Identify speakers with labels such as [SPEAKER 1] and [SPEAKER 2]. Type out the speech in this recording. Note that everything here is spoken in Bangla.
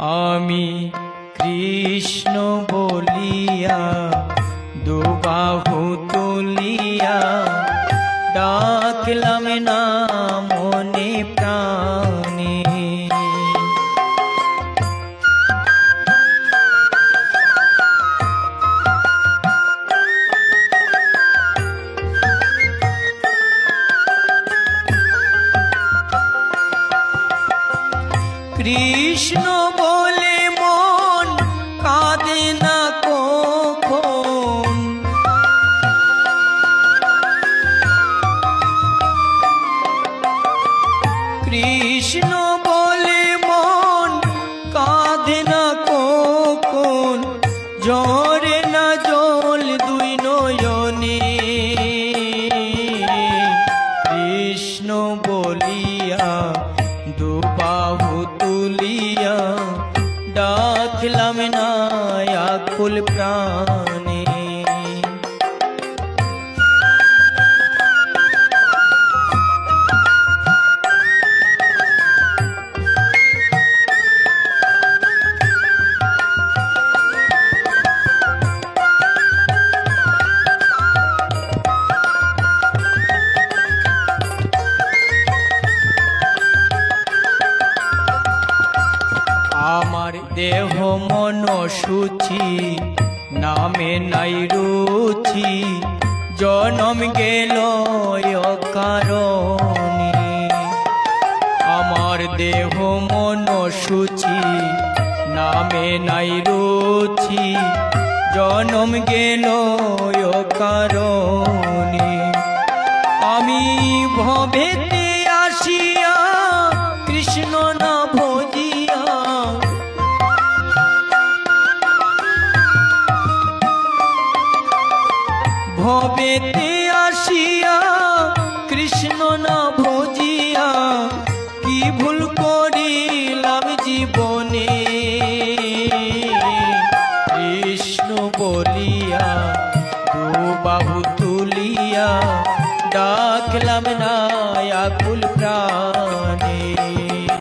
[SPEAKER 1] আমি কৃষ্ণ বলিয়া দুবাহু তুলিয়া ডাকলাম না মনে কৃষ্ণ বলে মন কাঁদে না কখন? কৃষ্ণ বলে মন কাঁদে না কখন? জরে না জল দুই নয়নে। কৃষ্ণ বলিয়া দুবাহু তুলিয়া ডাকলাম না আকুল প্রাণে আমার দেহ মন সূচি, নামে নাই রুচি। জনম গেল কারণে আমার দেহ মন সূচি, নামে নাই রুচি। জনম গেল কারণে ভবেতে আসিয়া কৃষ্ণ না ভজিয়া, কি ভুল করিলাম জীবনে? কৃষ্ণ বলিয়া দু বাহু তুলিয়া, ডাকলাম না আকুল প্রাণ।